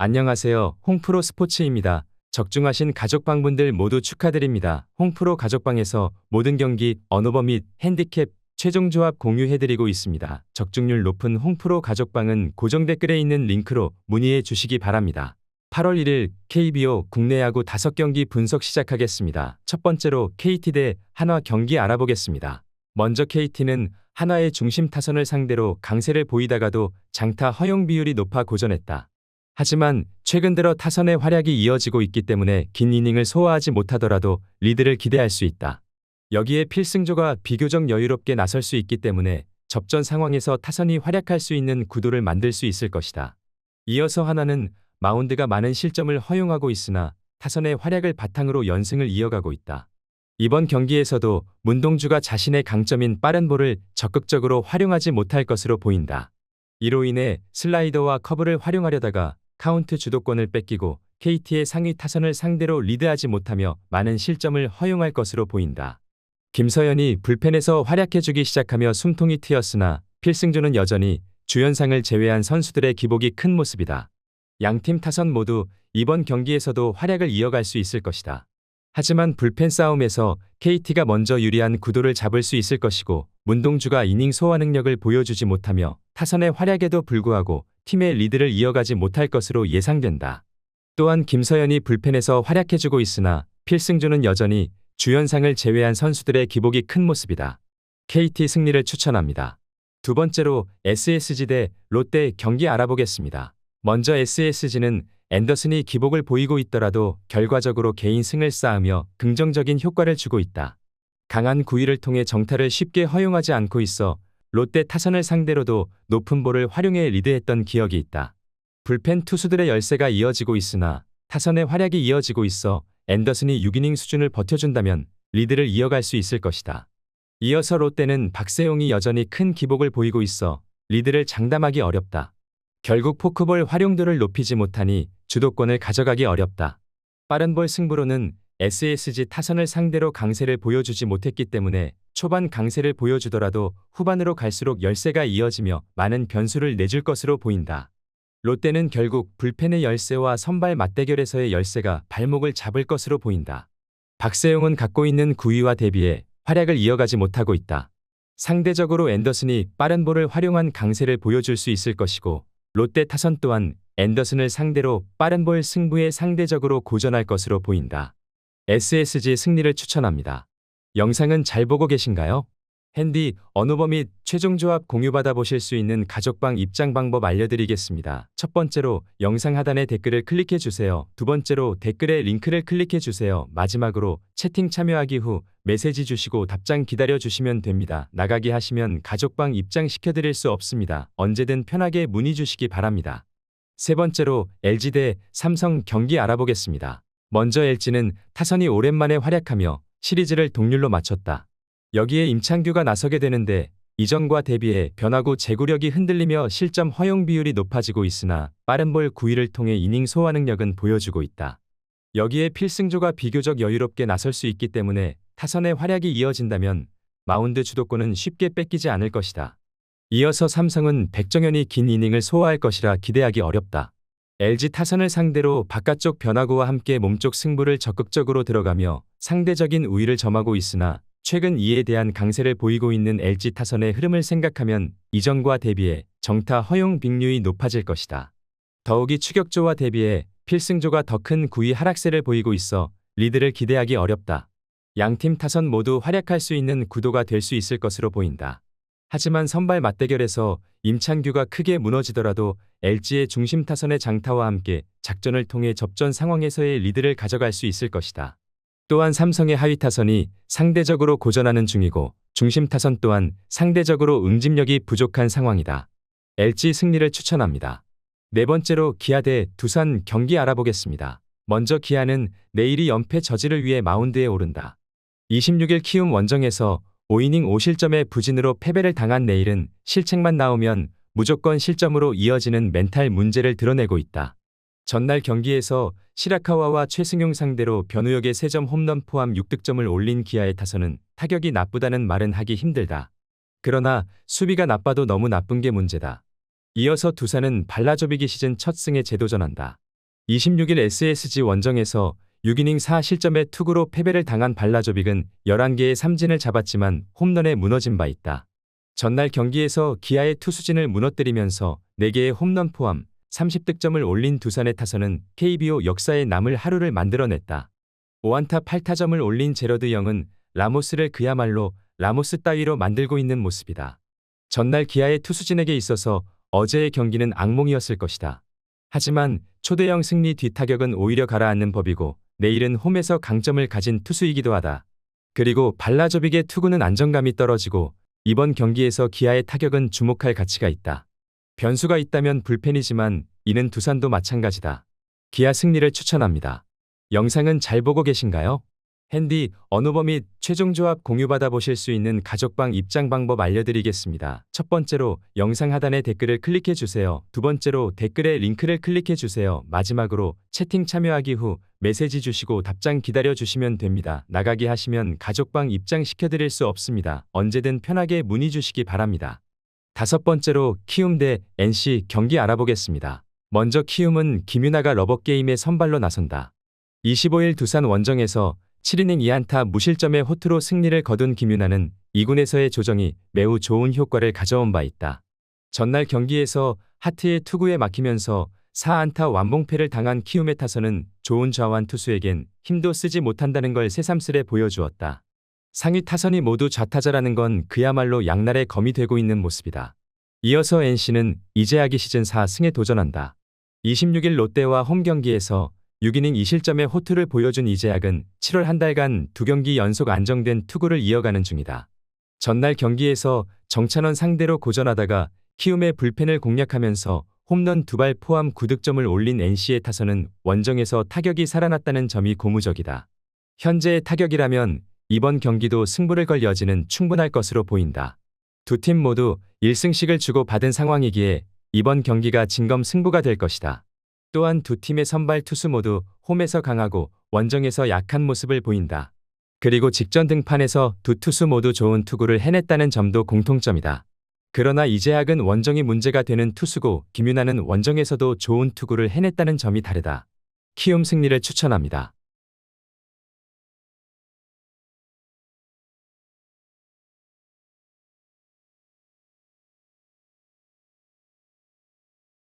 안녕하세요. 홍프로 스포츠입니다. 적중하신 가족방분들 모두 축하드립니다. 홍프로 가족방에서 모든 경기, 언어버 및 핸디캡, 최종 조합 공유해드리고 있습니다. 적중률 높은 홍프로 가족방은 고정 댓글에 있는 링크로 문의해 주시기 바랍니다. 8월 1일 KBO 국내 야구 5경기 분석 시작하겠습니다. 첫 번째로 KT 대 한화 경기 알아보겠습니다. 먼저 KT는 한화의 중심 타선을 상대로 강세를 보이다가도 장타 허용 비율이 높아 고전했다. 하지만 최근 들어 타선의 활약이 이어지고 있기 때문에 긴 이닝을 소화하지 못하더라도 리드를 기대할 수 있다. 여기에 필승조가 비교적 여유롭게 나설 수 있기 때문에 접전 상황에서 타선이 활약할 수 있는 구도를 만들 수 있을 것이다. 이어서 하나는 마운드가 많은 실점을 허용하고 있으나 타선의 활약을 바탕으로 연승을 이어가고 있다. 이번 경기에서도 문동주가 자신의 강점인 빠른 볼을 적극적으로 활용하지 못할 것으로 보인다. 이로 인해 슬라이더와 커브를 활용하려다가 카운트 주도권을 뺏기고 KT의 상위 타선을 상대로 리드하지 못하며 많은 실점을 허용할 것으로 보인다. 김서연이 불펜에서 활약해주기 시작하며 숨통이 트였으나 필승조는 여전히 주연상을 제외한 선수들의 기복이 큰 모습이다. 양팀 타선 모두 이번 경기에서도 활약을 이어갈 수 있을 것이다. 하지만 불펜 싸움에서 KT가 먼저 유리한 구도를 잡을 수 있을 것이고 문동주가 이닝 소화 능력을 보여주지 못하며 타선의 활약에도 불구하고 팀의 리드를 이어가지 못할 것으로 예상된다. 또한 김서연이 불펜에서 활약해주고 있으나 필승조는 여전히 주연상을 제외한 선수들의 기복이 큰 모습이다. KT 승리를 추천합니다. 두 번째로 SSG 대 롯데 경기 알아보겠습니다. 먼저 SSG는 앤더슨이 기복을 보이고 있더라도 결과적으로 개인 승을 쌓으며 긍정적인 효과를 주고 있다. 강한 구위를 통해 정타를 쉽게 허용하지 않고 있어 롯데 타선을 상대로도 높은 볼을 활용해 리드했던 기억이 있다. 불펜 투수들의 열세가 이어지고 있으나 타선의 활약이 이어지고 있어 앤더슨이 6이닝 수준을 버텨준다면 리드를 이어갈 수 있을 것이다. 이어서 롯데는 박세용이 여전히 큰 기복을 보이고 있어 리드를 장담하기 어렵다. 결국 포크볼 활용도를 높이지 못하니 주도권을 가져가기 어렵다. 빠른 볼 승부로는 SSG 타선을 상대로 강세를 보여주지 못했기 때문에 초반 강세를 보여주더라도 후반으로 갈수록 열세가 이어지며 많은 변수를 내줄 것으로 보인다. 롯데는 결국 불펜의 열세와 선발 맞대결에서의 열세가 발목을 잡을 것으로 보인다. 박세용은 갖고 있는 구위와 대비해 활약을 이어가지 못하고 있다. 상대적으로 앤더슨이 빠른 볼을 활용한 강세를 보여줄 수 있을 것이고 롯데 타선 또한 앤더슨을 상대로 빠른 볼 승부에 상대적으로 고전할 것으로 보인다. SSG 승리를 추천합니다. 영상은 잘 보고 계신가요? 핸디, 언어버 및 최종 조합 공유받아 보실 수 있는 가족방 입장 방법 알려드리겠습니다. 첫 번째로 영상 하단에 댓글을 클릭해 주세요. 두 번째로 댓글에 링크를 클릭해 주세요. 마지막으로 채팅 참여하기 후 메시지 주시고 답장 기다려 주시면 됩니다. 나가기 하시면 가족방 입장 시켜드릴 수 없습니다. 언제든 편하게 문의 주시기 바랍니다. 세 번째로 LG 대 삼성 경기 알아보겠습니다. 먼저 LG는 타선이 오랜만에 활약하며 시리즈를 동률로 마쳤다. 여기에 임창규가 나서게 되는데 이전과 대비해 변화구 제구력이 흔들리며 실점 허용 비율이 높아지고 있으나 빠른 볼 구위를 통해 이닝 소화 능력은 보여주고 있다. 여기에 필승조가 비교적 여유롭게 나설 수 있기 때문에 타선의 활약이 이어진다면 마운드 주도권은 쉽게 뺏기지 않을 것이다. 이어서 삼성은 백정현이 긴 이닝을 소화할 것이라 기대하기 어렵다. LG 타선을 상대로 바깥쪽 변화구와 함께 몸쪽 승부를 적극적으로 들어가며 상대적인 우위를 점하고 있으나 최근 이에 대한 강세를 보이고 있는 LG 타선의 흐름을 생각하면 이전과 대비해 정타 허용 빅률이 높아질 것이다. 더욱이 추격조와 대비해 필승조가 더 큰 구위 하락세를 보이고 있어 리드를 기대하기 어렵다. 양팀 타선 모두 활약할 수 있는 구도가 될 수 있을 것으로 보인다. 하지만 선발 맞대결에서 임찬규가 크게 무너지더라도 LG의 중심 타선의 장타와 함께 작전을 통해 접전 상황에서의 리드를 가져갈 수 있을 것이다. 또한 삼성의 하위 타선이 상대적으로 고전하는 중이고 중심 타선 또한 상대적으로 응집력이 부족한 상황이다. LG 승리를 추천합니다. 네 번째로 기아 대 두산 경기 알아보겠습니다. 먼저 기아는 내일이 연패 저지를 위해 마운드에 오른다. 26일 키움 원정에서 5이닝 5실점의 부진으로 패배를 당한 내일은 실책만 나오면 무조건 실점으로 이어지는 멘탈 문제를 드러내고 있다. 전날 경기에서 시라카와와 최승용 상대로 변우혁의 3점 홈런 포함 6득점을 올린 기아의 타선은 타격이 나쁘다는 말은 하기 힘들다. 그러나 수비가 나빠도 너무 나쁜 게 문제다. 이어서 두산은 발라조비기 시즌 첫 승에 재도전한다. 26일 SSG 원정에서 6이닝 4실점의 투구로 패배를 당한 발라조빅은 11개의 삼진을 잡았지만 홈런에 무너진 바 있다. 전날 경기에서 기아의 투수진을 무너뜨리면서 4개의 홈런 포함 30득점을 올린 두산의 타선은 KBO 역사에 남을 하루를 만들어냈다. 5안타 8타점을 올린 제러드 영은 라모스를 그야말로 라모스 따위로 만들고 있는 모습이다. 전날 기아의 투수진에게 있어서 어제의 경기는 악몽이었을 것이다. 하지만 초대형 승리 뒤타격은 오히려 가라앉는 법이고 내일은 홈에서 강점을 가진 투수이기도 하다. 그리고 발라조빅의 투구는 안정감이 떨어지고 이번 경기에서 기아의 타격은 주목할 가치가 있다. 변수가 있다면 불펜이지만 이는 두산도 마찬가지다. 기아 승리를 추천합니다. 영상은 잘 보고 계신가요? 핸디, 언어버 및 최종 조합 공유받아 보실 수 있는 가족방 입장 방법 알려드리겠습니다. 첫 번째로 영상 하단에 댓글을 클릭해 주세요. 두 번째로 댓글에 링크를 클릭해 주세요. 마지막으로 채팅 참여하기 후 메시지 주시고 답장 기다려 주시면 됩니다. 나가기 하시면 가족방 입장 시켜드릴 수 없습니다. 언제든 편하게 문의 주시기 바랍니다. 다섯 번째로 키움 대 NC 경기 알아보겠습니다. 먼저 키움은 김윤아가 러버게임에 선발로 나선다. 25일 두산 원정에서 7이닝 2안타 무실점의 호투로 승리를 거둔 김윤아는 2군에서의 조정이 매우 좋은 효과를 가져온 바 있다. 전날 경기에서 하트의 투구에 막히면서 4안타 완봉패를 당한 키움의 타선은 좋은 좌완 투수에겐 힘도 쓰지 못한다는 걸 새삼스레 보여주었다. 상위 타선이 모두 좌타자라는 건 그야말로 양날의 검이 되고 있는 모습이다. 이어서 NC는 이재학이 시즌 4승에 도전한다. 26일 롯데와 홈 경기에서 6이닝 2실점의 호투를 보여준 이재학은 7월 한 달간 두 경기 연속 안정된 투구를 이어가는 중이다. 전날 경기에서 정찬원 상대로 고전하다가 키움의 불펜을 공략하면서 홈런 두 발 포함 9득점을 올린 NC의 타선은 원정에서 타격이 살아났다는 점이 고무적이다. 현재의 타격이라면 이번 경기도 승부를 걸 여지는 충분할 것으로 보인다. 두 팀 모두 1승씩을 주고 받은 상황이기에 이번 경기가 진검 승부가 될 것이다. 또한 두 팀의 선발 투수 모두 홈에서 강하고 원정에서 약한 모습을 보인다. 그리고 직전 등판에서 두 투수 모두 좋은 투구를 해냈다는 점도 공통점이다. 그러나 이재학은 원정이 문제가 되는 투수고 김윤아는 원정에서도 좋은 투구를 해냈다는 점이 다르다. 키움 승리를 추천합니다.